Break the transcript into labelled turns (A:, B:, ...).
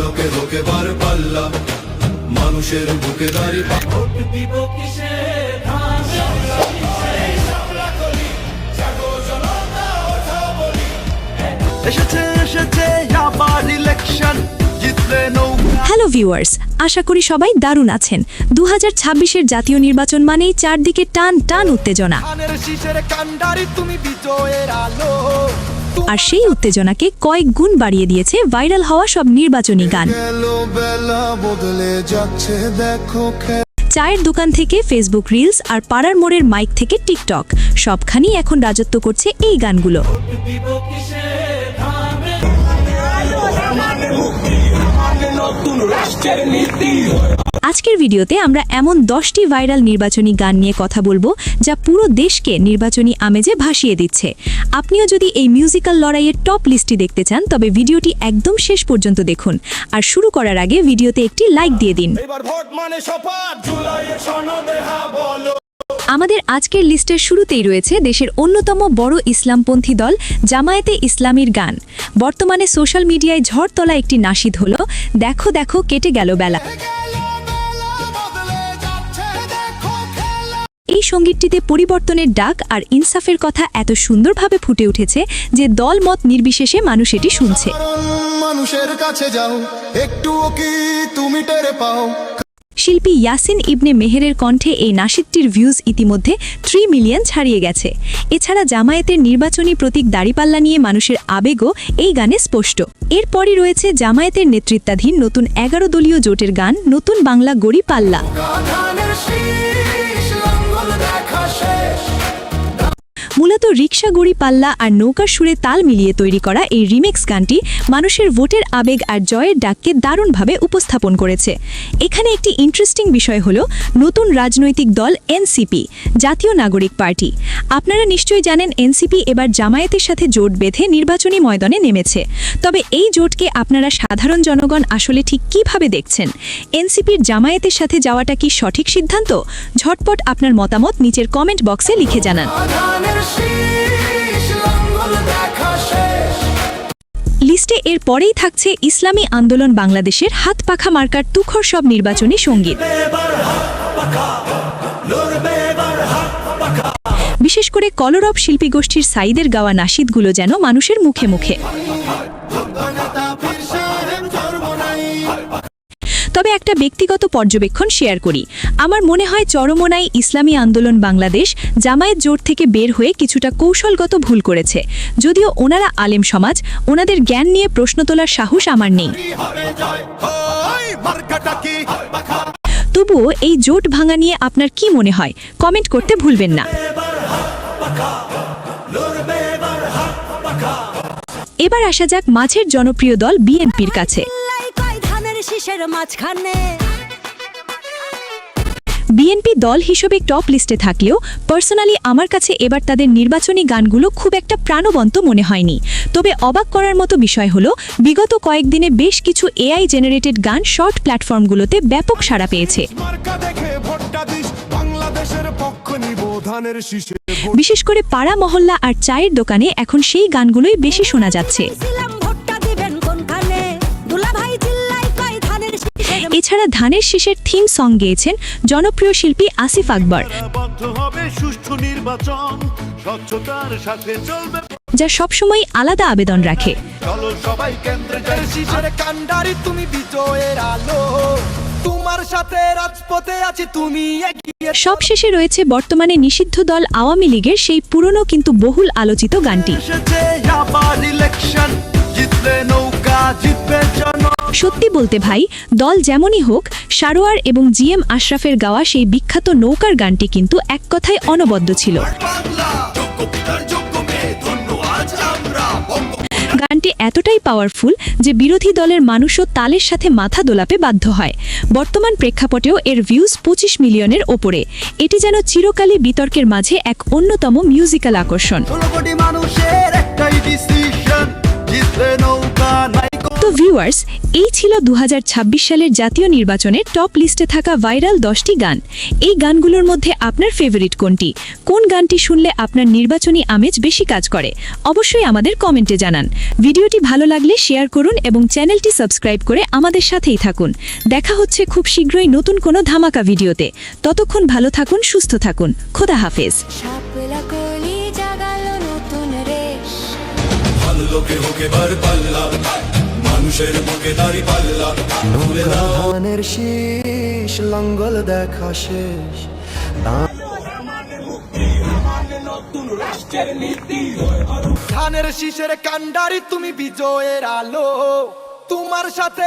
A: লোকে লোকে বার পাল্লা। মানুষের বুকে দাঁড়ি
B: এসেছে এসেছে আবার ইলেকশন জিতলে
C: হ্যালো ভিউয়ার্স আশা করি সবাই দারুণ আছেন। দু হাজার জাতীয় নির্বাচন মানেই চারদিকে টান টান উত্তেজনা। আর সেই উত্তেজনাকে কয়েক গুণ বাড়িয়ে দিয়েছে ভাইরাল হওয়া সব নির্বাচনী গান। চায়ের দোকান থেকে ফেসবুক রিলস আর পাড়ার মোড়ের মাইক থেকে টিকটক সবখানেই এখন রাজত্ব করছে এই গানগুলো। আজকের ভিডিওতে আমরা এমন দশটি ভাইরাল নির্বাচনী গান নিয়ে কথা বলব যা পুরো দেশকে নির্বাচনী আমেজে ভাসিয়ে দিচ্ছে। আপনিও যদি এই মিউজিক্যাল লড়াইয়ের টপ লিস্টটি দেখতে চান তবে ভিডিওটি একদম শেষ পর্যন্ত দেখুন। আর শুরু করার আগে ভিডিওতে একটি লাইক দিয়ে দিন।
B: মানে
C: আমাদের আজকের লিস্টের শুরুতেই রয়েছে দেশের অন্যতম বড় ইসলামপন্থী দল জামায়াতে ইসলামীর গান। বর্তমানে সোশ্যাল মিডিয়ায় ঝড় তোলা একটি নাশিদ হল দেখো দেখো কেটে গেল বেলা। এই সঙ্গীতটিতে পরিবর্তনের ডাক আর ইনসাফের কথা এত সুন্দরভাবে ফুটে উঠেছে যে দল মত নির্বিশেষে মানুষ এটি শুনছে।
A: মানুষের কাছে যাও একটুও কি তুমি টেরে পাও?
C: শিল্পী ইয়াসিন ইবনে মেহেরের কণ্ঠে এই নাশিদটির ভিউজ ইতিমধ্যে থ্রি মিলিয়ন ছাড়িয়ে গেছে। এছাড়া জামায়াতের নির্বাচনী প্রতীক দাড়িপাল্লা নিয়ে মানুষের আবেগও এই গানে স্পষ্ট। এরপরই রয়েছে জামায়াতের নেতৃত্বাধীন নতুন এগারো দলীয় জোটের গান নতুন বাংলা গড়ি পাল্লা। মূলত রিক্সা গড়ি, পাল্লা আর নৌকার সুরে তাল মিলিয়ে তৈরি করা এই রিমেক্স গানটি মানুষের ভোটের আবেগ আর জয়ের ডাককে দারুণভাবে উপস্থাপন করেছে। এখানে একটি ইন্টারেস্টিং বিষয় হল, নতুন রাজনৈতিক দল এনসিপি জাতীয় নাগরিক পার্টি। আপনারা নিশ্চয়ই জানেন এনসিপি এবার জামায়াতের সাথে জোট বেঁধে নির্বাচনী ময়দানে নেমেছে। তবে এই জোটকে আপনারা সাধারণ জনগণ আসলে ঠিক কীভাবে দেখছেন? এনসিপির জামায়াতের সাথে যাওয়াটা কি সঠিক সিদ্ধান্ত? ঝটপট আপনার মতামত নিচের কমেন্ট বক্সে লিখে জানান। লিস্টে এর পরেই থাকছে ইসলামী আন্দোলন বাংলাদেশের হাত পাখা মার্কার তুখর সব নির্বাচনী সংগীত। বিশেষ করে কলরব শিল্পী গোষ্ঠীর সাইদের গাওয়া নাশিদগুলো যেন মানুষের মুখে মুখে। তবে একটা ব্যক্তিগত পর্যবেক্ষণ শেয়ার করি। আমার মনে হয় চরমোনাই ইসলামী আন্দোলন বাংলাদেশ জামায়াত জোট থেকে বের হয়ে কিছুটা কৌশলগত ভুল করেছে। যদিও ওনারা আলেম সমাজ, ওনাদের জ্ঞান নিয়ে প্রশ্ন তোলার সাহস আমার নেই। তবুও এই জোট ভাঙা নিয়ে আপনার কি মনে হয়? কমেন্ট করতে ভুলবেন না। এবার আসা যাক মাঝের জনপ্রিয় দল বিএনপির কাছে। বিএনপি দল হিসেবে টপ লিস্টে থাকলেও পার্সোনালি আমার কাছে এবার তাদের নির্বাচনী গানগুলো খুব একটা প্রাণবন্ত মনে হয়নি। তবে অবাক করার মতো বিষয় হলো, বিগত কয়েকদিনে বেশ কিছু এআই জেনারেটেড গান শর্ট প্ল্যাটফর্মগুলোতে ব্যাপক সাড়া পেয়েছে। বিশেষ করে পাড়া মহল্লা আর চায়ের দোকানে এখন সেই গানগুলোই বেশি শোনা যাচ্ছে। এছাড়া ধানের শীষের থিম সং গেয়েছেন জনপ্রিয় শিল্পী আসিফ আকবর। যা সবসময় আলাদা আবেদন রাখে।
D: চলো সবাই কেন্দ্রে
B: তুমি বিজয়ের আলো। তোমার সাথে রাজপথে আছি তুমি
C: সবশেষে রয়েছে বর্তমানে নিষিদ্ধ দল আওয়ামী লীগের সেই পুরনো কিন্তু বহুল আলোচিত গানটি। সত্যি বলতে ভাই দল যেমনই হোক সারোয়ার এবং জিএম আশরাফের গাওয়া সেই বিখ্যাত নৌকার গানটি কিন্তু এক কথায় অনবদ্য ছিল। এতটাই পাওয়ারফুল যে বিরোধী দলের মানুষও তালের সাথে মাথা দোলাপে বাধ্য হয়। বর্তমান প্রেক্ষাপটেও এর ভিউজ পঁচিশ মিলিয়নের ওপরে। এটি যেন চিরকালই বিতর্কের মাঝে এক অন্যতম মিউজিক্যাল আকর্ষণ। তো ভিউয়ার্স এই ছিল দু হাজার ছাব্বিশ সালের জাতীয় নির্বাচনের টপ লিস্টে থাকা ভাইরাল দশটি গান। এই গানগুলোর মধ্যে আপনার ফেভারিট কোনটি? কোন গানটি শুনলে আপনার নির্বাচনী আমেজ বেশি কাজ করে? অবশ্যই আমাদের কমেন্টে জানান। ভিডিওটি ভালো লাগলে শেয়ার করুন এবং চ্যানেলটি সাবস্ক্রাইব করে আমাদের সাথেই থাকুন। দেখা হচ্ছে খুব শীঘ্রই নতুন কোনো ধামাকা ভিডিওতে। ততক্ষণ ভালো থাকুন সুস্থ থাকুন। খোদা হাফেজ।
E: শাপলা বুকে দাঁড়ি পাল্লা। ভুলে
B: ধানের শীষ লঙ্গল দেখা শেষ। ধানের শীষের কান্ডারি তুমি বিজয়ের আলো। তোমার সাথে